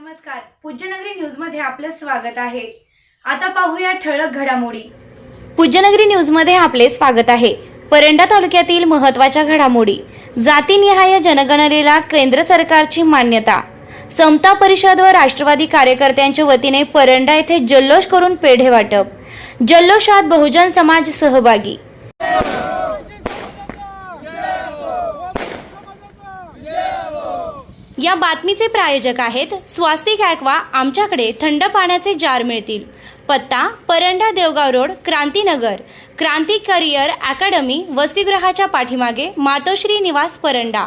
नमस्कार. पूज्यनगरी न्यूजमध्ये आपलं स्वागत आहे. आता पाहूया ठळक घडामोडी. पूज्यनगरी न्यूजमध्ये आपले स्वागत आहे. परंडा तालुक्यातील महत्त्वाच्या घडामोडी. जातीनिहाय जनगणनेला केंद्र सरकारची मान्यता. समता परिषद व राष्ट्रवादी कार्यकर्त्यांच्या वतीने परंडा येथे जल्लोष करून पेढे वाटप. जल्लोषात बहुजन समाज सहभागी. या बातमीचे प्रायोजक आहेत स्वास्तिक ॲक्वा आमच्याकडे थंड पाण्याचे जार मिळतील. पत्ता Paranda Devgaon road Krantinagar. Kranti career academy वसतिगृहाच्या पाठीमागे मातोश्री निवास परंडा.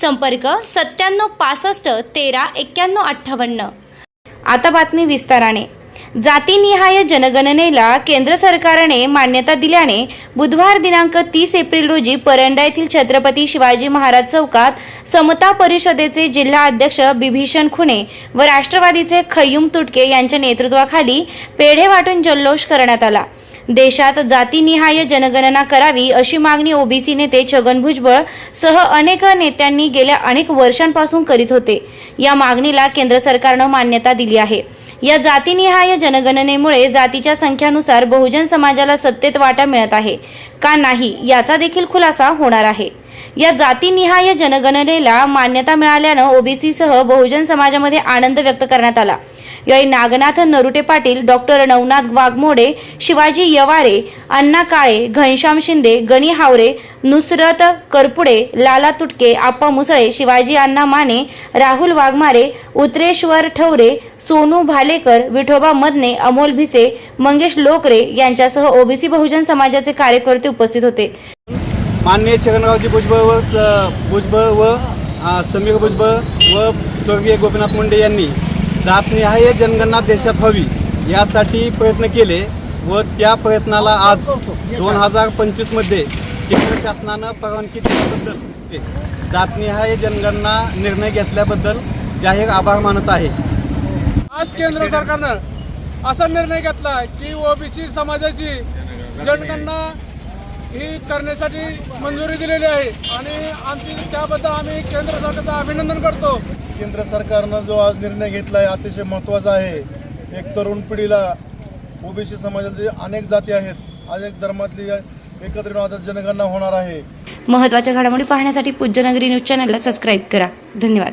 संपर्क सत्त्याण्णव पासष्ट तेरा एक्क्याण्णव अठ्ठावन्न. आता बातमी विस्ताराने. जातीनिहाय जनगणनेला केंद्र सरकारने मान्यता दिल्याने बुधवार दिनांक तीस एप्रिल रोजी परंडा येथील छत्रपती शिवाजी महाराज चौकात समता परिषदेचे जिल्हा अध्यक्ष बिभीषण खुणे व राष्ट्रवादीचे खय्यूम तुटके यांच्या नेतृत्वाखाली पेढे वाटून जल्लोष करण्यात आला. देशात जातीनिहाय जनगणना करावी अशी मागणी ओबीसी नेते छगन भुजबळ सह अनेक नेत्यांनी गेल्या अनेक वर्षांपासून करीत होते. या मागणीला केंद्र सरकारनं मान्यता दिली आहे. या जातीनिहाय जनगणनेमुळे जातीच्या संख्यानुसार बहुजन समाजाला सत्तेत वाटा मिळत आहे. का नाही याचा देखील खुलासा होणार आहे. या जातीनिहाय जनगणनेला मान्यता मिळाल्यानं ओबीसी सह बहुजन समाजामध्ये आनंद व्यक्त करण्यात आला. यावेळी नागनाथ नरुटे पाटील डॉक्टर नवनाथ वाघमोडे शिवाजी यवारे अण्णा काळे घनश्याम शिंदे गणी हावरे नुसरत करपुडे लाला तुटके आप्पा मुसळे शिवाजी अण्णा माने राहुल वाघमारे उत्रेश्वर ठवरे सोनू भालेकर विठोबा मदने अमोल भिसे मंगेश लोकरे यांच्यासह ओबीसी बहुजन समाजाचे कार्यकर्ते उपस्थित होते. माननीय छगनरावजी भुजबळ व भुजबळ व समीर भुजबळ व स्वर्गीय गोपीनाथ मुंडे यांनी जातनिहाय जनगणना देशात हवी यासाठी प्रयत्न केले व त्या प्रयत्नाला आज दोन हजार पंचवीसमध्ये केंद्र शासनानं परवानगी दिल्याबद्दल जातनिहाय जनगणना निर्णय घेतल्याबद्दल जाहीर आभार मानत आहे. आज केंद्र सरकारनं असा निर्णय घेतला की ओबीसी समाजाची जनगणना ही करण्यासाठी मंजुरी दिलेली आहे. आणि आमची त्याबद्दल आम्ही केंद्र सरकारचं अभिनंदन करतो. केंद्र सरकारनं जो आज निर्णय घेतला आहे अतिशय महत्त्वाचा आहे. एक तरुण पिढीला ओबीसी समाजातील अनेक जाती आहेत. अनेक धर्मातली एकत्र येऊन आता जनगणना होणार आहे. महत्त्वाच्या घडामोडी पाहण्यासाठी पूज्यनगरी न्यूज चॅनलला सबस्क्राईब करा. धन्यवाद.